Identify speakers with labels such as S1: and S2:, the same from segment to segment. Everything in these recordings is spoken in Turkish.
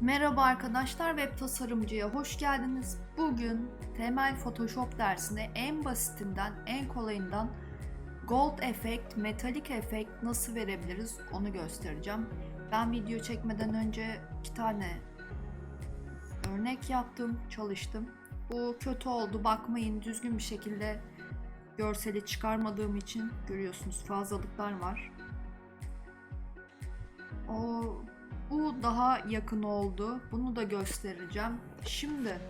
S1: Merhaba arkadaşlar, web tasarımcıya hoş geldiniz. Bugün temel Photoshop dersinde en basitinden, en kolayından Gold efekt, metalik efekt nasıl verebiliriz onu göstereceğim. Ben video çekmeden önce iki tane örnek yaptım, çalıştım. Bu kötü oldu, bakmayın düzgün bir şekilde görseli çıkarmadığım için görüyorsunuz fazlalıklar var. O bu daha yakın oldu. Bunu da göstereceğim. Şimdi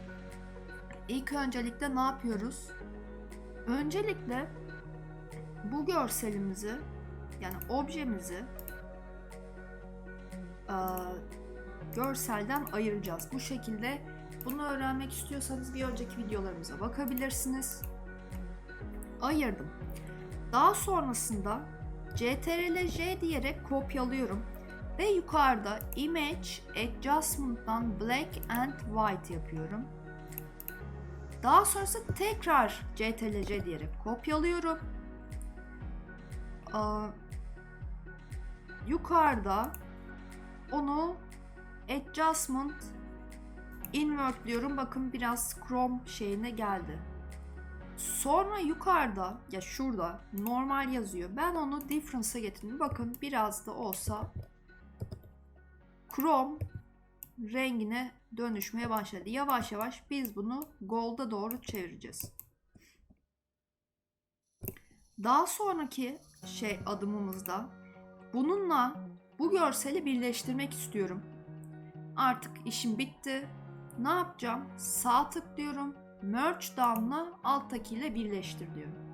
S1: ilk öncelikle ne yapıyoruz? Öncelikle bu görselimizi yani objemizi eee, görselden ayıracağız. Bu şekilde bunu öğrenmek istiyorsanız bir önceki videolarımıza bakabilirsiniz. Ayırdım. Daha sonrasında CTRL-J diyerek kopyalıyorum. Ve yukarıda Image Adjustment'tan Black and White yapıyorum. Daha sonrasında tekrar CTRL-C diyerek kopyalıyorum. Aa, yukarıda onu Adjustment Invert diyorum. Bakın biraz Chrome şeyine geldi. Sonra yukarıda ya şurada normal yazıyor. Ben onu difference'a getirdim. Bakın biraz da olsa Chrome rengine dönüşmeye başladı. Yavaş yavaş biz bunu gold'a doğru çevireceğiz. Daha sonraki şey adımımızda bununla bu görseli birleştirmek istiyorum. Artık işim bitti. Ne yapacağım? Sağ tıklıyorum. Merge down'la alttakiyle birleştir diyorum.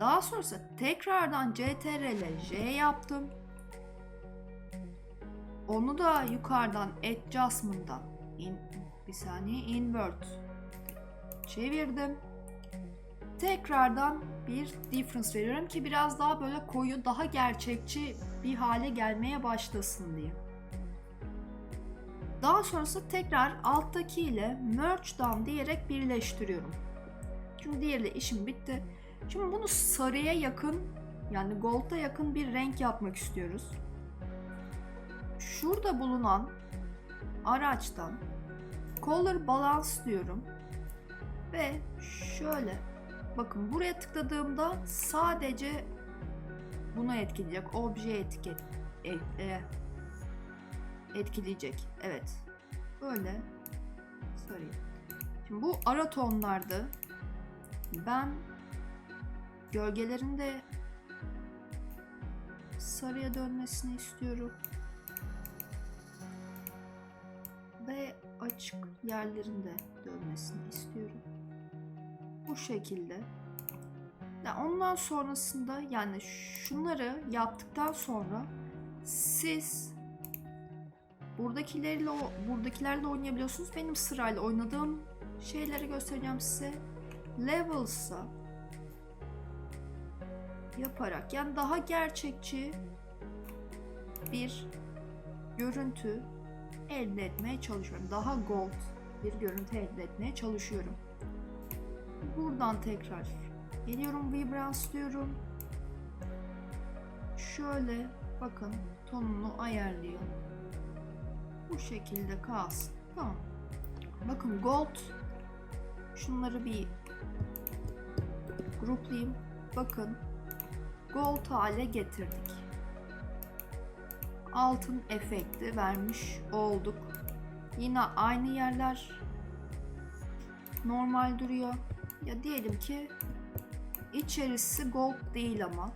S1: Daha sonrası tekrardan CTRL J yaptım. Onu da yukarıdan adjustment'dan in, bir saniye invert çevirdim. Tekrardan bir difference veriyorum ki biraz daha böyle koyu, daha gerçekçi bir hale gelmeye başlasın diye. Daha sonrası tekrar alttaki ile merge down diyerek birleştiriyorum. Çünkü diğeriyle işim bitti. Şimdi bunu sarıya yakın yani gold'a yakın bir renk yapmak istiyoruz şurada bulunan araçtan color balance diyorum ve şöyle bakın buraya tıkladığımda sadece bunu etkileyecek obje etiket e, e, etkileyecek. Evet böyle sarayım şimdi bu ara tonlardı. Ben gölgelerin de sarıya dönmesini istiyorum açık yerlerinde dönmesini istiyorum. Bu şekilde. Ya ondan sonrasında yani şunları yaptıktan sonra siz buradakilerle buradakilerle oynayabiliyorsunuz. Benim sırayla oynadığım şeyleri göstereceğim size. Levels'a yaparak yani daha gerçekçi bir görüntü elde etmeye çalışıyorum. Daha gold bir görüntü elde etmeye çalışıyorum. Buradan tekrar geliyorum vibrance diyorum. Şöyle bakın tonunu ayarlıyor. Bu şekilde kalsın. Tamam. Bakın gold şunları bir gruplayayım. Bakın gold hale getirdik altın efekti vermiş olduk. Yine aynı yerler normal duruyor. Ya diyelim ki içerisi gold değil ama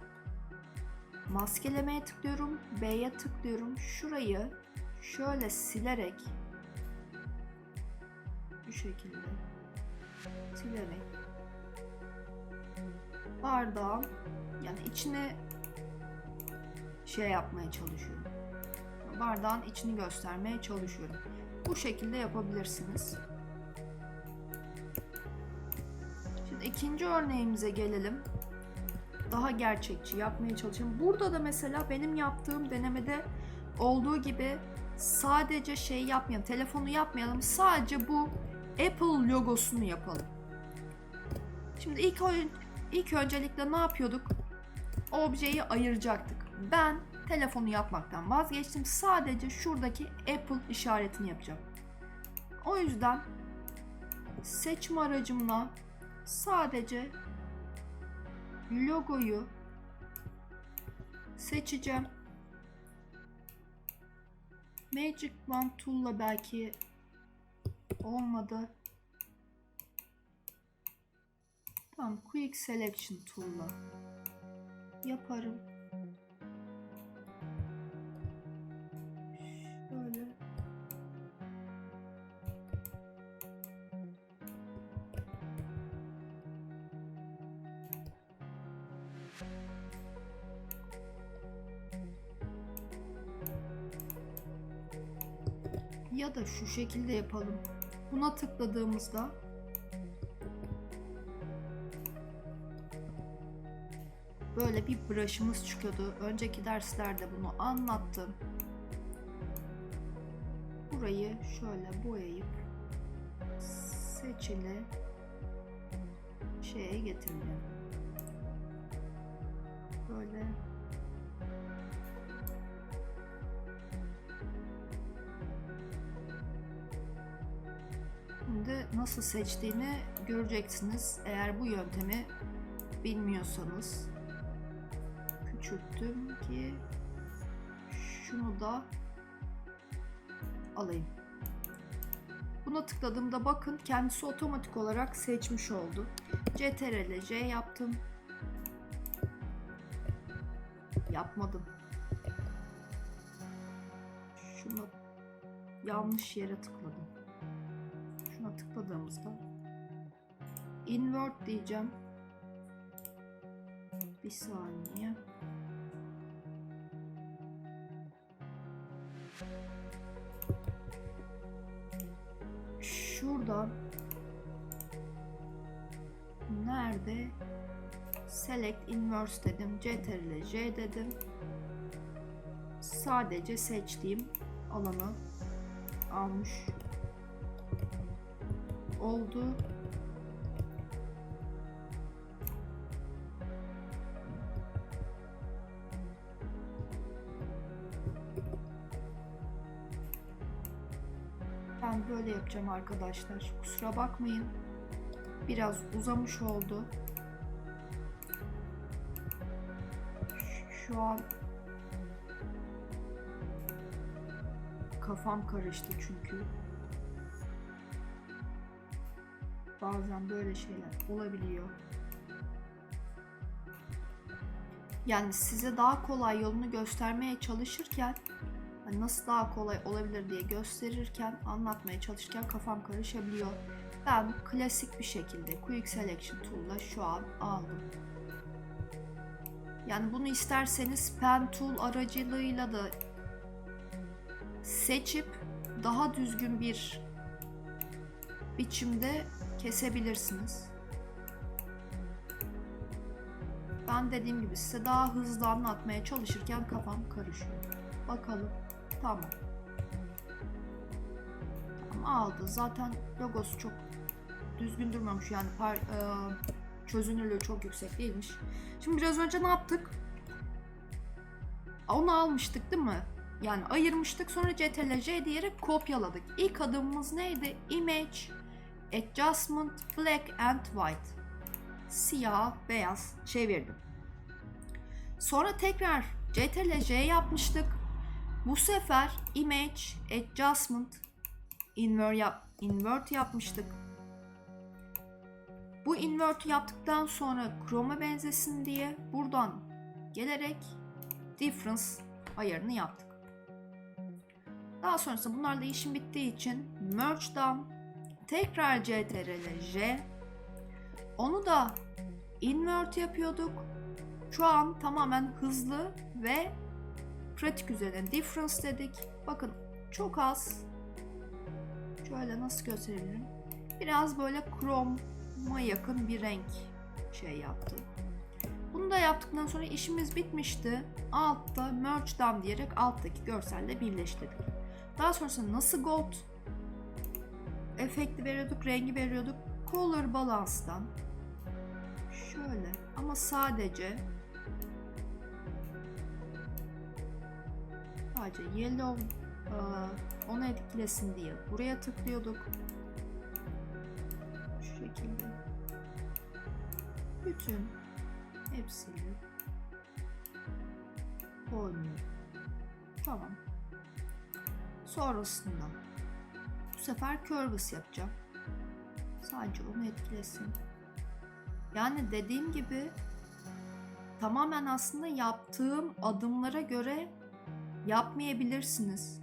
S1: maskelemeye tıklıyorum. B'ye tıklıyorum. Şurayı şöyle silerek bu şekilde silerek bardağın yani içine şey yapmaya çalışıyorum bardağın içini göstermeye çalışıyorum. Bu şekilde yapabilirsiniz. Şimdi ikinci örneğimize gelelim. Daha gerçekçi yapmaya çalışıyorum. Burada da mesela benim yaptığım denemede olduğu gibi sadece şey yapmayalım, telefonu yapmayalım. Sadece bu Apple logosunu yapalım. Şimdi ilk ilk öncelikle ne yapıyorduk? Objeyi ayıracaktık. Ben telefonu yapmaktan vazgeçtim. Sadece şuradaki Apple işaretini yapacağım. O yüzden seçim aracımla sadece logoyu seçeceğim. Magic Wand Tool'la belki olmadı. Tamam, Quick Selection Tool'la yaparım. Ya da şu şekilde yapalım. Buna tıkladığımızda böyle bir brush'ımız çıkıyordu. Önceki derslerde bunu anlattım. Burayı şöyle boyayıp seçili şeye getireceğim. Böyle nasıl seçtiğini göreceksiniz. Eğer bu yöntemi bilmiyorsanız küçülttüm ki şunu da alayım. Buna tıkladığımda bakın kendisi otomatik olarak seçmiş oldu. CTRL J yaptım. Yapmadım. Şunu yanlış yere tıkladım. Şuna tıkladığımızda invert diyeceğim. Bir saniye. Şuradan nerede select inverse dedim. Ctrl J dedim. Sadece seçtiğim alanı almış oldu. Ben böyle yapacağım arkadaşlar. Kusura bakmayın. Biraz uzamış oldu. Şu an kafam karıştı çünkü. Bazen böyle şeyler olabiliyor. Yani size daha kolay yolunu göstermeye çalışırken hani nasıl daha kolay olabilir diye gösterirken anlatmaya çalışırken kafam karışabiliyor. Ben klasik bir şekilde Quick Selection Tool'la şu an aldım. Yani bunu isterseniz Pen Tool aracılığıyla da seçip daha düzgün bir biçimde kesebilirsiniz. Ben dediğim gibi size daha hızlı anlatmaya çalışırken kafam karışıyor. Bakalım. Tamam. Tamam aldı. Zaten logosu çok düzgün durmamış yani par, e, çözünürlüğü çok yüksek değilmiş. Şimdi biraz önce ne yaptık? Onu almıştık değil mi? Yani ayırmıştık sonra Ctrl J diyerek kopyaladık. İlk adımımız neydi? Image Adjustment Black and White. Siyah, beyaz çevirdim. Sonra tekrar Ctrl J yapmıştık. Bu sefer Image Adjustment Invert, yap, invert yapmıştık. Bu invert yaptıktan sonra chroma benzesin diye buradan gelerek difference ayarını yaptık. Daha sonrasında bunlarla işim bittiği için merge'dan tekrar CTRL J onu da invert yapıyorduk. Şu an tamamen hızlı ve pratik üzerine difference dedik. Bakın çok az şöyle nasıl gösterebilirim? Biraz böyle chrome'a yakın bir renk şey yaptı. Bunu da yaptıktan sonra işimiz bitmişti. Altta merge down diyerek alttaki görselle birleştirdik. Daha sonrasında nasıl gold efekti veriyorduk, rengi veriyorduk. Color Balance'dan şöyle ama sadece sadece yellow e, onu etkilesin diye buraya tıklıyorduk. Şu şekilde. Bütün hepsini oynuyor. Tamam. Sonrasında bu sefer curves yapacağım. Sadece onu etkilesin. Yani dediğim gibi tamamen aslında yaptığım adımlara göre yapmayabilirsiniz.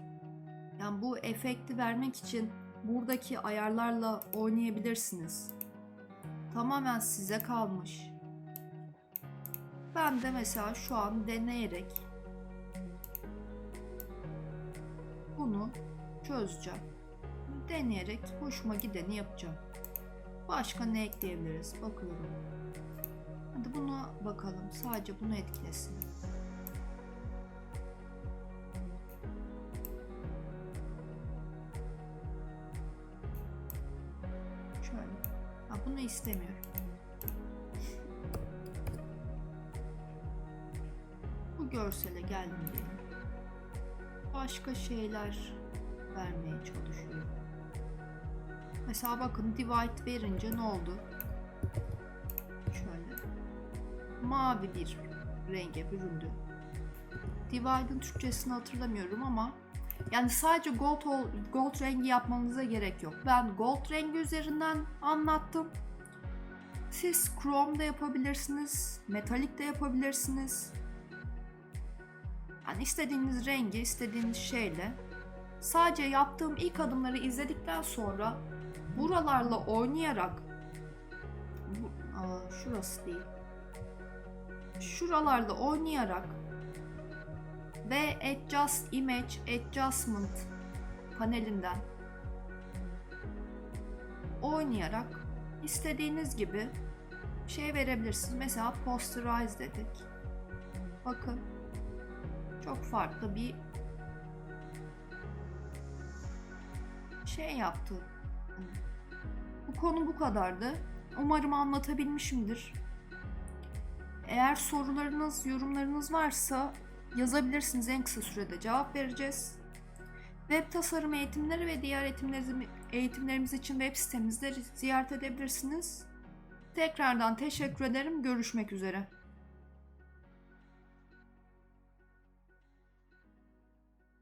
S1: Yani bu efekti vermek için buradaki ayarlarla oynayabilirsiniz. Tamamen size kalmış. Ben de mesela şu an deneyerek bunu çözeceğim. Deneyerek hoşuma gideni yapacağım. Başka ne ekleyebiliriz? Bakıyorum. Hadi buna bakalım. Sadece bunu etkilesin. Şöyle. Ha, bunu istemiyorum. Bu görsele geldim diyelim. Başka şeyler vermeye çalışıyorum. Mesela bakın divide verince ne oldu? Şöyle. Mavi bir renge büründü. Divide'ın Türkçesini hatırlamıyorum ama yani sadece gold ol- gold rengi yapmanıza gerek yok. Ben gold rengi üzerinden anlattım. Siz chrome da yapabilirsiniz, metalik de yapabilirsiniz. Yani istediğiniz rengi, istediğiniz şeyle sadece yaptığım ilk adımları izledikten sonra buralarla oynayarak bu, aa, şurası değil. Şuralarda oynayarak ve Adjust Image Adjustment panelinden oynayarak istediğiniz gibi şey verebilirsiniz. Mesela Posterize dedik. Bakın çok farklı bir şey yaptı. Bu konu bu kadardı. Umarım anlatabilmişimdir. Eğer sorularınız, yorumlarınız varsa yazabilirsiniz. En kısa sürede cevap vereceğiz. Web tasarım eğitimleri ve diğer eğitimlerimiz, için web sitemizde ziyaret edebilirsiniz. Tekrardan teşekkür ederim. Görüşmek üzere.